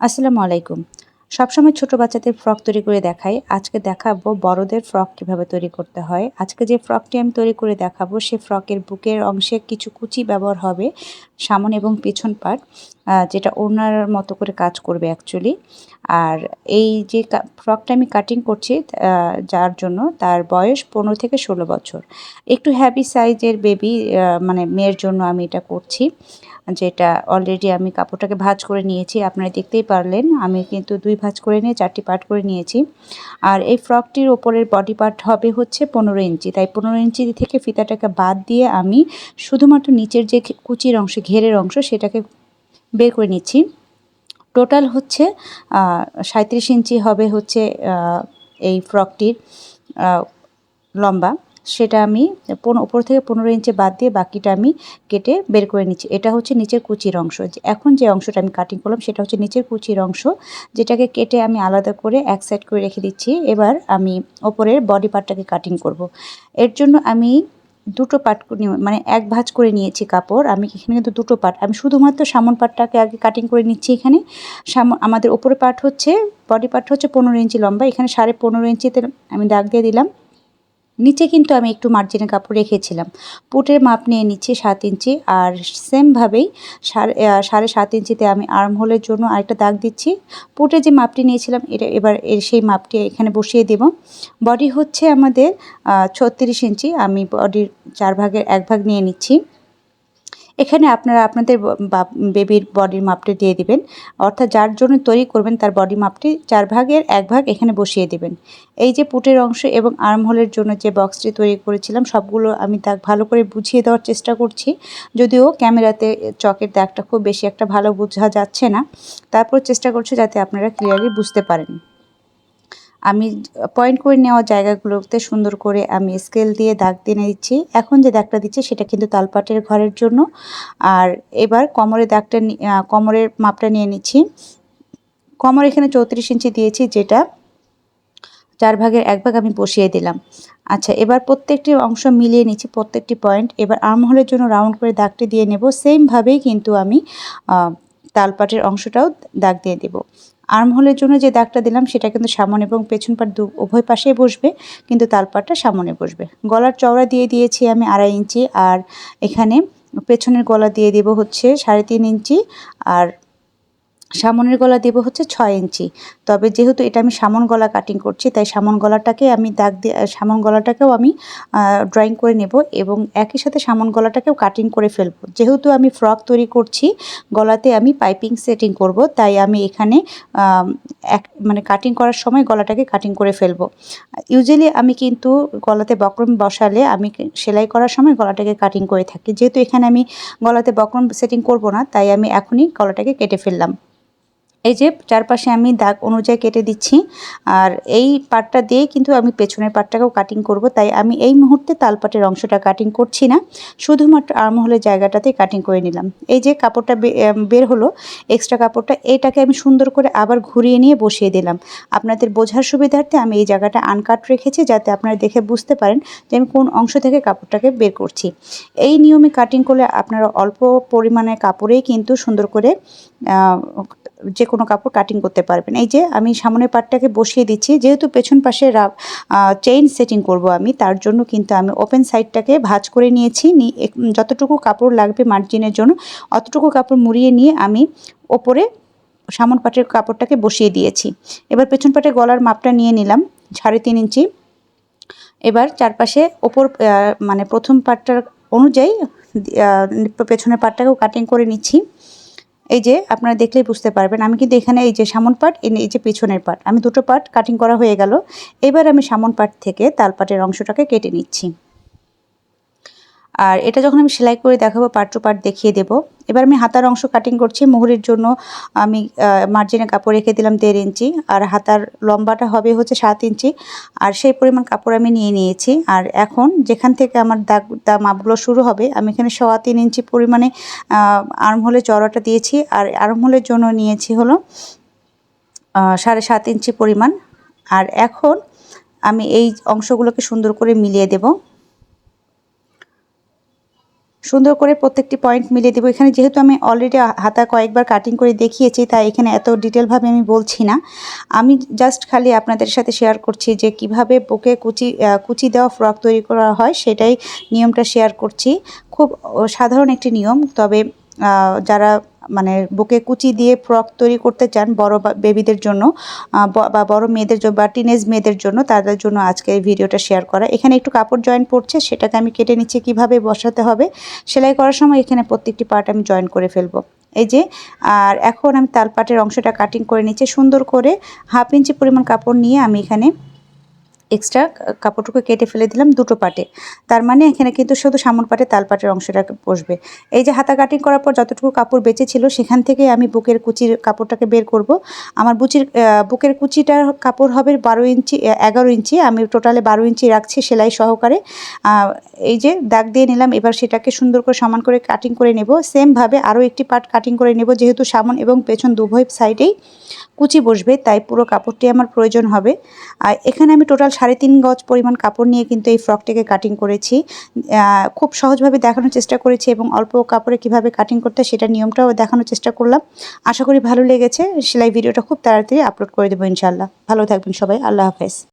আসসালামু আলাইকুম। সবসময় ছোট বাচ্চাদের ফ্রক তৈরি করে দেখাই। আজকে দেখাবো বড়দের ফ্রক কীভাবে তৈরি করতে হয়। আজকে যে ফ্রকটি আমি তৈরি করে দেখাবো, সে ফ্রকের বুকের অংশে কিছু কুচি ব্যবহার হবে, সামন এবং পেছন পাট। যেটা ওনার মতো করে কাজ করবে অ্যাকচুয়ালি আর এই যে ফ্রকটা আমি কাটিং করছি যার জন্য তার বয়স পনেরো থেকে ষোলো বছর। একটু হ্যাভি সাইজের বেবি মানে মেয়ের জন্য আমি এটা করছি, যেটা অলরেডি আমি কাপড়টাকে ভাজ করে নিয়েছি। আপনারা দেখতেই পারলেন, আমি কিন্তু দুই ভাজ করে নিয়ে চারটি পার্ট করে নিয়েছি। আর এই ফ্রকটির ওপরের বডি পার্ট হবে হচ্ছে পনেরো ইঞ্চি। তাই পনেরো ইঞ্চি থেকে ফিতাটাকে বাদ দিয়ে আমি শুধুমাত্র নিচের যে কুচির অংশ, ঘেরের অংশ, সেটাকে বের করে নিচ্ছি। টোটাল হচ্ছে সাঁত্রিশ ইঞ্চি হবে হচ্ছে এই ফ্রকটির লম্বা। সেটা আমি ওপর থেকে পনেরো ইঞ্চি বাদ দিয়ে বাকিটা আমি কেটে বের করে নিচ্ছি। এটা হচ্ছে নিচের কুচির অংশ। এখন যে অংশটা আমি কাটিং করলাম, সেটা হচ্ছে নিচের কুচির অংশ, যেটাকে কেটে আমি আলাদা করে এক সাইড করে রেখে দিচ্ছি। এবার আমি ওপরের বডি পার্টটাকে কাটিং করব। এর জন্য আমি দুটো পাট মানে এক ভাঁজ করে নিয়েছি কাপড়। আমি এখানে কিন্তু দুটো পাট, আমি শুধুমাত্র সামন পাটটাকে আগে কাটিং করে নিচ্ছি এখানে। সামন আমাদের ওপরে পাট হচ্ছে বডি পাট হচ্ছে পনেরো ইঞ্চি লম্বা, এখানে সাড়ে পনেরো ইঞ্চিতে আমি দাগ দিয়ে দিলাম। নিচে কিন্তু আমি একটু মার্জিনের কাপড় রেখেছিলাম। পুটের মাপ নিয়ে নিচ্ছি সাত ইঞ্চি আর সেমভাবেই সাড়ে সাড়ে সাত ইঞ্চিতে আমি আর্ম হোলের জন্য আরেকটা দাগ দিচ্ছি। পুটের যে মাপটি নিয়েছিলাম, এটা এবার এর সেই মাপটি এখানে বসিয়ে দেব। বডি হচ্ছে আমাদের ছত্রিশ ইঞ্চি। আমি বডির চার ভাগের এক ভাগ নিয়ে নিচ্ছি। এখানে আপনারা আপনাদের বেবির বডির মাপটি দিয়ে দিবেন। অর্থাৎ যার জন্য তৈরি করবেন তার বডি মাপটি চার ভাগের এক ভাগ এখানে বসিয়ে দেবেন। এই যে পুটের অংশ এবং আর্মহোলের জন্য যে বক্সটি তৈরি করেছিলাম, সবগুলো আমি দাগ ভালো করে বুঝিয়ে দেওয়ার চেষ্টা করছি। যদিও ক্যামেরাতে চকের দাগটা খুব বেশি একটা ভালো বোঝা যাচ্ছে না। তারপর চেষ্টা করছি যাতে আপনারা ক্লিয়ারলি বুঝতে পারেন। আমি পয়েন্ট করে নেওয়া জায়গাগুলোতে সুন্দর করে আমি স্কেল দিয়ে দাগ দিয়ে দিচ্ছি। এখন যে দাগটা দিচ্ছি সেটা কিন্তু তালপাটের ঘরের জন্য। আর এবার কোমরের দাগটা কোমরের মাপটা নিয়ে নিচ্ছি। কোমর এখানে চৌত্রিশ ইঞ্চি দিয়েছি, যেটা চার ভাগের এক ভাগ আমি বসিয়ে দিলাম। আচ্ছা এবার প্রত্যেকটি অংশ মিলিয়ে নিচ্ছি প্রত্যেকটি পয়েন্ট এবার আর্মহলের জন্য রাউন্ড করে দাগটি দিয়ে নেব। সেমভাবেই কিন্তু আমি তালপাটের অংশটাও দাগ দিয়ে দেব। আর্মহোলের জন্য যে দাগটা দিলাম, সেটা কিন্তু সামনে এবং পেছন পাট দু, উভয় পাশে বসবে, কিন্তু তালপাটটা সামনে বসবে। গলার চওড়া দিয়ে দিয়েছি আমি আড়াই ইঞ্চি, আর এখানে পেছনের গলা দিয়ে দেব হচ্ছে সাড়ে তিন ইঞ্চি, আর সামনের গলা দেবো হচ্ছে ছয় ইঞ্চি। তবে যেহেতু এটা আমি সামন গলা কাটিং করছি, তাই সামন গলাটাকে আমি দাগ দিয়ে সামন গলাটাকেও আমি ড্রয়িং করে নেব এবং একই সাথে সামন গলাটাকেও কাটিং করে ফেলব। যেহেতু আমি ফ্রক তৈরি করছি, গলাতে আমি পাইপিং সেটিং করব, তাই আমি এখানে এক মানে কাটিং করার সময় গলাটাকে কাটিং করে ফেলব। ইউজুয়ালি আমি কিন্তু গলাতে বক্রম বসালে আমি সেলাই করার সময় গলাটাকে কাটিং করে থাকি। যেহেতু এখানে আমি গলাতে বক্রম সেটিং করব না, তাই আমি এখনই গলাটাকে কেটে ফেললাম। এই যে চারপাশে আমি দাগ অনুযায়ী কেটে দিচ্ছি, আর এই পাটটা দিয়ে কিন্তু আমি পেছনের পাটটাকেও কাটিং করব। তাই আমি এই মুহূর্তে তালপাটের অংশটা কাটিং করছি না, শুধুমাত্র আর্মহোলের জায়গাটাতেই কাটিং করে নিলাম। এই যে কাপড়টা বের হলো এক্সট্রা কাপড়টা, এটাকে আমি সুন্দর করে আবার ঘুরিয়ে নিয়ে বসিয়ে দিলাম। আপনাদের বোঝার সুবিধার্থে আমি এই জায়গাটা আনকাট রেখেছি, যাতে আপনারা দেখে বুঝতে পারেন যে আমি কোন অংশ থেকে কাপড়টাকে বের করছি। এই নিয়মে কাটিং করলে আপনারা অল্প পরিমাণে কাপড়েই কিন্তু সুন্দর করে যে কোনো কাপড় কাটিং করতে পারবেন। এই যে আমি সামনের পাটটাকে বসিয়ে দিচ্ছি, যেহেতু পেছন পাশে চেইন সেটিং করব আমি, তার জন্য কিন্তু আমি ওপেন সাইডটাকে ভাজ করে নিয়েছি। যতটুকু কাপড় লাগবে মার্জিনের জন্য, অতটুকু কাপড় মুড়িয়ে নিয়ে আমি ওপরে সামন পাটের কাপড়টাকে বসিয়ে দিয়েছি। এবার পেছন পাটের গলার মাপটা নিয়ে নিলাম, সাড়ে তিন ইঞ্চি। এবার চারপাশে ওপর মানে প্রথম পাটটার অনুযায়ী পেছনের পাটটাকেও কাটিং করে নিচ্ছি। এই যে আপনারা দেখলেই বুঝতে পারবেন, আমি কিন্তু এখানে এই যে সামন পাট এই যে পিছনের পাট, আমি দুটো পাট কাটিং করা হয়ে গেল। এবার আমি সামন পাট থেকে তাল পাটের অংশটাকে কেটে নিচ্ছি। আর এটা যখন আমি সেলাই করে দেখাবো পার্ট টু পার্ট দেখিয়ে দেব। এবার আমি হাতার অংশ কাটিং করছি, মুহুরির জন্য আমি মার্জিনে কাপড় রেখে দিলাম দেড় ইঞ্চি, আর হাতার লম্বাটা হবে হচ্ছে সাত ইঞ্চি, আর সেই পরিমাণ কাপড় আমি নিয়ে নিয়েছি। আর এখন যেখান থেকে আমার দাগ দা মাপগুলো শুরু হবে, আমি এখানে সোয়া তিন ইঞ্চি পরিমাণে আর্মহোলের চড়াটা দিয়েছি, আর আর্মহোলের জন্য নিয়েছি হলো সাড়ে সাত ইঞ্চি পরিমাণ। আর এখন আমি এই অংশগুলোকে সুন্দর করে মিলিয়ে দেবো। সুন্দর করে প্রত্যেকটি পয়েন্ট মিলিয়ে দেবো। এখানে যেহেতু আমি অলরেডি হাতা কয়েকবার কাটিং করে দেখিয়েছি, তাই এখানে এত ডিটেলভাবে আমি বলছি না। আমি জাস্ট খালি আপনাদের সাথে শেয়ার করছি যে কীভাবে বুকে কুচি কুচি দেওয়া ফ্রক তৈরি করা হয়, সেটাই নিয়মটা শেয়ার করছি। খুব সাধারণ একটি নিয়ম, তবে যারা মানে বুকে কুচি দিয়ে ফ্রক তৈরি করতে চান বড় বেবিদের জন্য বা বড় মেয়েদের জন্য বা টিনেজ মেয়েদের জন্য, তাদের জন্য আজকে এই ভিডিওটা শেয়ার করা। এখানে একটু কাপড় জয়েন পড়ছে, সেটাকে আমি কেটে নিচ্ছি, কীভাবে বসাতে হবে সেলাই করার সময় এখানে প্রত্যেকটি পার্ট আমি জয়েন করে ফেলব। এই যে, আর এখন আমি তালপাটের অংশটা কাটিং করে নিচ্ছি, সুন্দর করে হাফ ইঞ্চি পরিমাণ কাপড় নিয়ে আমি এখানে এক্সট্রা কাপড়টুকু কেটে ফেলে দিলাম দুটো পাটে। তার মানে এখানে কিন্তু শুধু সামন পাটে, তাল পাটের অংশটা বসবে। এই যে হাতা কাটিং করার পর যতটুকু কাপড় বেঁচে ছিল সেখান থেকে আমি বুকের কুচির কাপড়টাকে বের করব। আমার বুচির বুকের কুচিটার কাপড় হবে বারো ইঞ্চি এগারো ইঞ্চি। আমি টোটালে বারো ইঞ্চি রাখছি সেলাই সহকারে। এই যে দাগ দিয়ে নিলাম, এবার সেটাকে সুন্দর করে সমান করে কাটিং করে নেব। সেমভাবে আরও একটি পার্ট কাটিং করে নেব, যেহেতু সামন এবং পেছন উভয় সাইডেই কুচি বসবে, তাই পুরো কাপড়টি আমার প্রয়োজন হবে। আর এখানে আমি টোটাল সাড়ে তিন গজ পরিমাণ কাপড় নিয়ে কিন্তু এই ফ্রকটিকে কাটিং করেছি। খুব সহজভাবে দেখানোর চেষ্টা করেছি এবং অল্প কাপড়ে কীভাবে কাটিং করতে সেটা নিয়মটাও দেখানোর চেষ্টা করলাম। আশা করি ভালো লেগেছে। সেলাই ভিডিওটা খুব তাড়াতাড়ি আপলোড করে দেবো ইনশাল্লাহ ভালো থাকবেন সবাই। আল্লাহ হাফেজ।